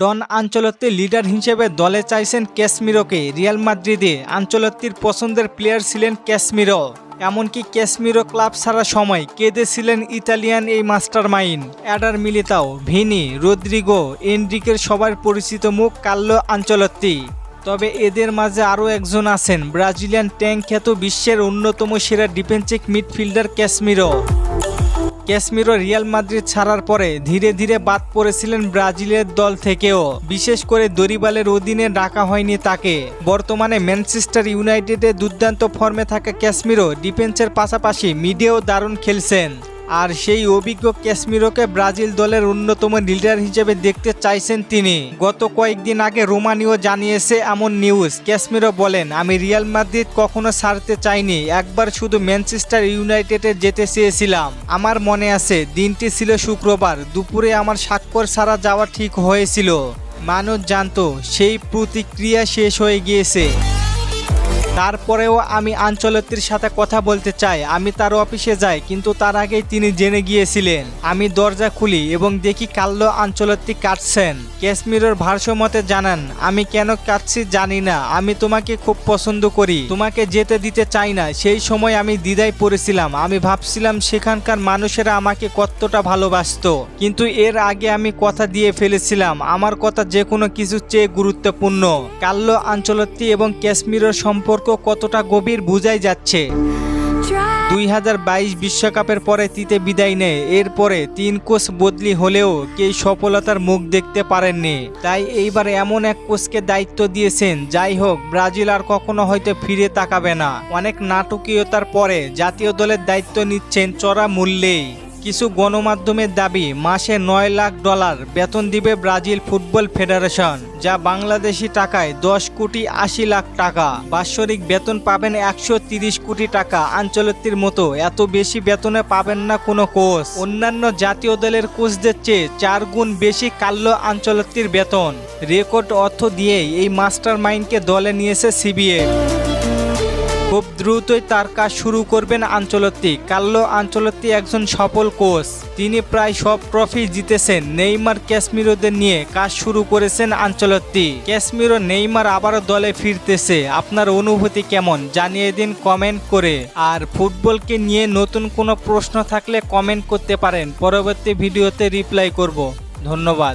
ডন আঞ্চলত্তির leader হিসেবে দলে চাইছেন ক্যাশমিরোকে রিয়াল মাদ্রিদে আঞ্চলত্তির পছন্দের প্লেয়ার ছিলেন ক্যাশমিরো এমনকি ক্যাশমিরো ক্লাব ছাড়া সময় কেঁদেছিলেন ইতালিয়ান এই mastermind Eder Militao, Vini, Rodrigo, এনরিকের সবার পরিচিত মুখ কাল্লো আঞ্চলত্তি। তবে এদের মাঝে আরও একজন আছেন ব্রাজিলিয়ান ট্যাঙ্ক খ্যাত বিশ্বের অন্যতম সেরা defensive midfielder Casemiro. Casemiro Real Madrid ছাড়ার পরে ধীরে ধীরে বাদ পড়েছিলেন ব্রাজিলের দল থেকেও। বিশেষ করে দরিবালের অধীনে ডাকা হয়নি তাকে। বর্তমানে ম্যানচেস্টার ইউনাইটেডে দুর্দান্ত ফর্মে থাকা ক্যাসমিরো ডিফেন্সের পাশাপাশি মিডিয়াও দারুণ খেলছেন। আর সেই অভিজ্ঞ ক্যাশমিরোকে ব্রাজিল দলের অন্যতম লিডার হিসেবে দেখতে চাইছেন তিনি। গত কয়েকদিন আগে রোমানিও জানিয়েছে এমন নিউজ। ক্যাশমিরো বলেন, আমি রিয়াল মাদ্রিদ কখনো ছাড়তে চাইনি। একবার শুধু ম্যানচেস্টার ইউনাইটেডে যেতে চেয়েছিলাম। আমার মনে আছে, দিনটি ছিল শুক্রবার। দুপুরে আমার স্বাক্ষর ছাড়া যাওয়া ঠিক হয়েছিল। মানুষ জানতো, সেই প্রতিক্রিয়া শেষ হয়ে গিয়েছে। তারপরেও আমি আঞ্চলত্তির সাথে কথা বলতে চাই। আমি তার অফিসে যাই, কিন্তু তার আগেই তিনি জেনে গিয়েছিলেন। আমি দরজা খুলি এবং দেখি কাল্লো আঞ্চলত্তি কাটছেন। ক্যাশ্মীরের ভারসাম্যতে জানান, আমি কেন কাটছি জানি না। আমি তোমাকে খুব পছন্দ করি। তোমাকে যেতে দিতে চাই না। সেই সময় আমি দ্বিধায় পড়েছিলাম। আমি ভাবছিলাম সেখানকার মানুষেরা আমাকে কতটা ভালোবাসতো। কিন্তু এর আগে আমি কথা দিয়ে ফেলেছিলাম। আমার কথা যে কোনো কিছু চেয়ে গুরুত্বপূর্ণ। কাল্লো আঞ্চলত্তি এবং কাশ্মীরের সম্পর্ক কতটা গভীর বুঝাই যাচ্ছে। দুই হাজার বাইশ বিশ্বকাপের পরে তিতে বিদায় নেয়। এরপরে তিন কোচ বদলি হলেও কেউ সফলতার মুখ দেখতে পারেননি। তাই এইবার এমন এক কোচকে দায়িত্ব দিয়েছেন, যাই হোক, ব্রাজিল আর কখনো হয়তো ফিরে তাকাবে না। অনেক নাটকীয়তার পরে জাতীয় দলের দায়িত্ব নিচ্ছেন চড়া মূল্যেই কিছু গণমাধ্যমের দাবি, মাসে নয় লাখ ডলার বেতন দিবে ব্রাজিল ফুটবল ফেডারেশন, যা বাংলাদেশি টাকায় দশ কোটি আশি লাখ টাকা। বাৎসরিক বেতন পাবেন একশো তিরিশ কোটি টাকা। আঞ্চলতির মতো এত বেশি বেতনে পাবেন না কোনো কোচ। অন্যান্য জাতীয় দলের কোচদের চেয়ে চার গুণ বেশি কাল্য আঞ্চলতির বেতন। রেকর্ড অর্থ দিয়েই এই মাস্টার মাইন্ডকে দলে নিয়েছে সিবিএ খুব দ্রুতই তার কাজ শুরু করবেন আঞ্চলত্তি। কাল্লো আঞ্চলত্তি একজন সফল কোচ। তিনি প্রায় সব ট্রফি জিতেছেন। নেইমার ক্যাশমিরোদের নিয়ে কাজ শুরু করেছেন আঞ্চলত্তি। ক্যাসমিরো নেইমার আবারও দলে ফিরতেছে। আপনার অনুভূতি কেমন? জানিয়ে দিন কমেন্ট করে। আর ফুটবলকে নিয়ে নতুন কোনো প্রশ্ন থাকলে কমেন্ট করতে পারেন। পরবর্তী ভিডিওতে রিপ্লাই করব। ধন্যবাদ।